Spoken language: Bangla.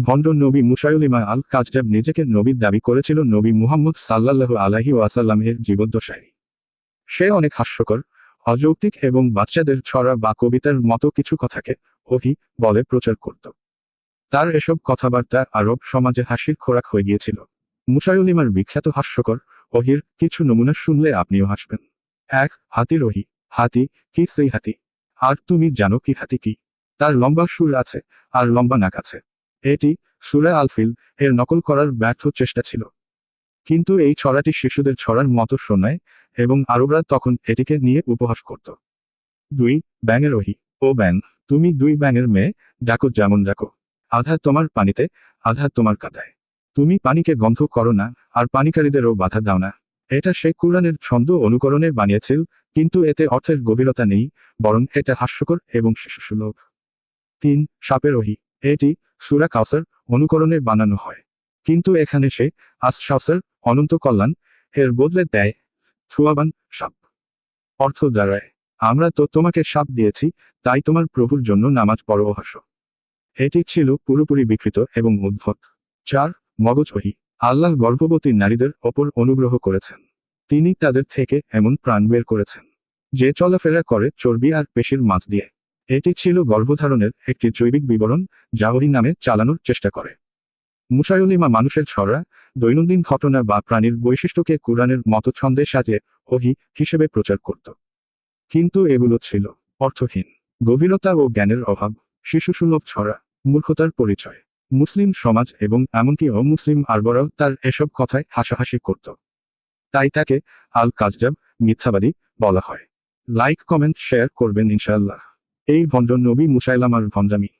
ভণ্ড নবী মুসাইলিমা আল কাজজাব নিজেকে নবীর দাবি করেছিল নবী মুহাম্মদ সাল্লাল্লাহু আলাহি ওয়াসাল্লাম এর জীবদ্দশায়। সে অনেক হাস্যকর, অযৌক্তিক এবং বাচ্চাদের ছড়া বা কবিতার মতো কিছু কথাকে ওহি বলে প্রচার করত। তার এসব কথাবার্তা আরব সমাজে হাসির খোরাক হয়ে গিয়েছিল। মুসাইলিমার বিখ্যাত হাস্যকর, ওহির কিছু নমুনা শুনলে আপনিও হাসবেন। এক হাতির ওহি হাতি কি সেই হাতি? আর তুমি জানো কি হাতি কি? তার লম্বা সুর আছে আর লম্বা নাক আছে। এটি সুরা আলফিল এর নকল করার ব্যর্থ চেষ্টা ছিল। কিন্তু এই ছড়াটি শিশুদের ছড়ার মতো শোনায় এবং আরবরা তখন এটিকে নিয়ে উপহাস করত। দুই ব্যাঙের ওহি। ও ব্যাং তুমি দুই ব্যাঙের মেয়ে, ডাকো যেমন ডাকো। আধা তোমার পানিতে, আধা তোমার কাদায়। তুমি পানিকে গন্ধ করো না, আর পানিকারীদেরও বাধা দাও না। এটা সে কুরআনের ছন্দ অনুকরণে বানিয়েছিল, কিন্তু এতে অর্থের গভীরতা নেই, বরং এটা হাস্যকর এবং শিশুসুলভ। তিন সাপের ওহি। এটি সুরা কাউসার অনুকরণে বানানো হয়। কিন্তু এখানে সে আশাউসার অনন্ত কল্যাণ এর বদলে দেয় থুয়াবান সাপ। অর্থ দাঁড়ায় আমরা তো তোমাকে সাপ দিয়েছি, তাই তোমার প্রভুর জন্য নামাজ পড়ো হাসো এটি ছিল পুরোপুরি বিকৃত এবং উদ্ভট। চার, মগজ ওহি, আল্লাহ গর্ভবতী নারীদের ওপর অনুগ্রহ করেছেন। তিনি তাদের থেকে এমন প্রাণ বের করেছেন, যে চলাফেরা করে চর্বি আর পেশির মাছ দিয়ে। এটি ছিল গর্ভধারণের একটি জৈবিক বিবরণ যা ওহি নামে চালানোর চেষ্টা করে। মুসাইলিমা মানুষের ছড়া, দৈনন্দিন ঘটনা বা প্রাণীর বৈশিষ্ট্যকে কুরআনের মতো ছন্দে সাজে ওহি হিসেবে প্রচার করত। কিন্তু এগুলো ছিল অর্থহীন। গভীরতা ও জ্ঞানের অভাব, শিশুসুলভ ছড়া, মূর্খতার পরিচয়, মুসলিম সমাজ এবং এমনকি অমুসলিম আরবরাও তার এসব কথায় হাসাহাসি করত। তাই তাকে আল কাজজাব মিথ্যাবাদী বলা হয়। লাইক, কমেন্ট, শেয়ার করবেন ইনশাআল্লাহ। এই ভণ্ড নবী মুসাইলামার ভণ্ডামি।